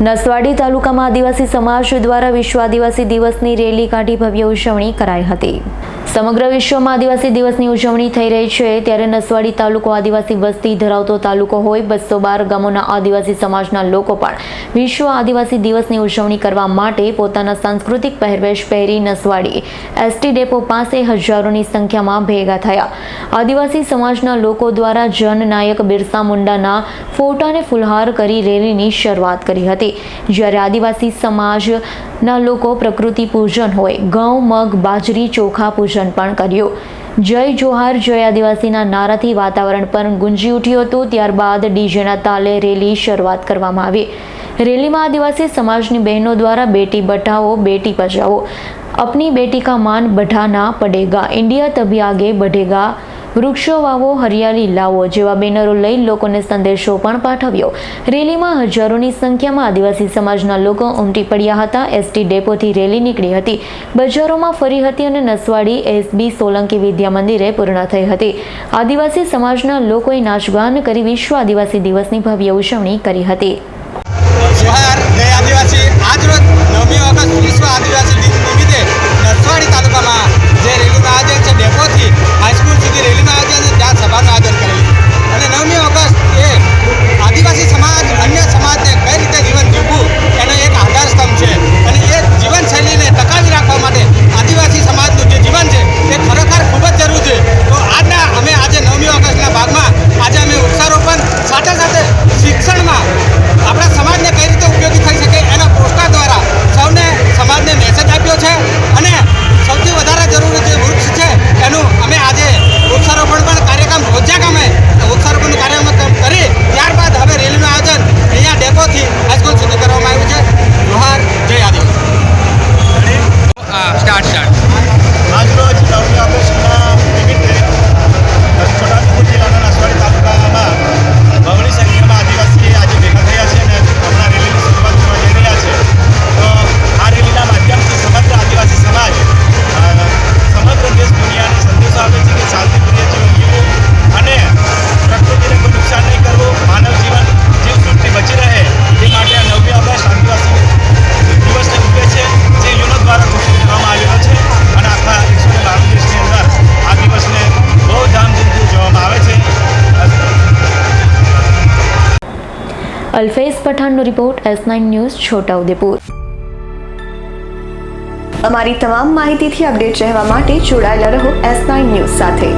નસવાડી તાલુકામાં આદિવાસી સમાજ દ્વારા વિશ્વ આદિવાસી દિવસની રેલી કાઢી ભવ્ય ઉજવણી કરાઈ હતી. સમગ્ર વિશ્વમાં આદિવાસી દિવસની ઉજવણી થઈ રહી છે. ત્યારે નસવાડી તાલુકો આદિવાસી વસ્તી ધરાવતો તાલુકો હોય, બસો બાર ગામોના આદિવાસી સમાજના લોકો પણ વિશ્વ આદિવાસી દિવસની ઉજવણી કરવા માટે પોતાના સાંસ્કૃતિક પહેરવેશ પહેરી નસવાડી એસટી ડેપો પાસે હજારોની સંખ્યામાં ભેગા થયા. આદિવાસી સમાજના લોકો દ્વારા જનનાયક બિરસા મુંડાના ફોટાને ફુલહાર કરી રેલીની શરૂઆત કરી હતી. જ્યારે આદિવાસી ના લોકો પ્રકૃતિ પૂજન હોય. ઘઉં, મગ, બાજરી, ચોખા પૂજન પણ કર્યું. જય જોહાર, જય આદિવાસીના નારાથી વાતાવરણ પણ ગુંજી ઉઠ્યું હતું. ત્યારબાદ ડીજેના તાલે રેલી શરૂઆત કરવામાં આવી. રેલીમાં આદિવાસી સમાજની બહેનો દ્વારા બેટી બટાવો બેટી બચાવો. અપની બેટી કા માન બઢાના પડેગા. ઇન્ડિયા તભી આગે બઢેગા. વૃક્ષો વાવો, હરિયાળી લાવો જેવા બેનરો લઈ લોકોને સંદેશો પણ પાઠવ્યો. રેલીમાં હજારોની સંખ્યામાં આદિવાસી સમાજના લોકો ઉમટી પડ્યા હતા. એસટી ડેપોથી રેલી નીકળી હતી. બજારોમાં ફરી હતી અને નસવાડી, એસબી, સોલંકી વિદ્યા મંદિરે પૂર્ણ થઈ હતી. આદિવાસી સમાજના લોકોએ નાચગાન કરી વિશ્વ આદિવાસી દિવસની ભવ્ય ઉજવણી કરી હતી. આદિવાસી. આજરોજ નવમી August Alfez પઠાણનો report, S nine news, Chhota Udepur. અમારી તમામ માહિતીથી અપડેટ રહેવા માટે જોડાયેલા રહો એસ નાઇન ન્યૂઝ સાથે.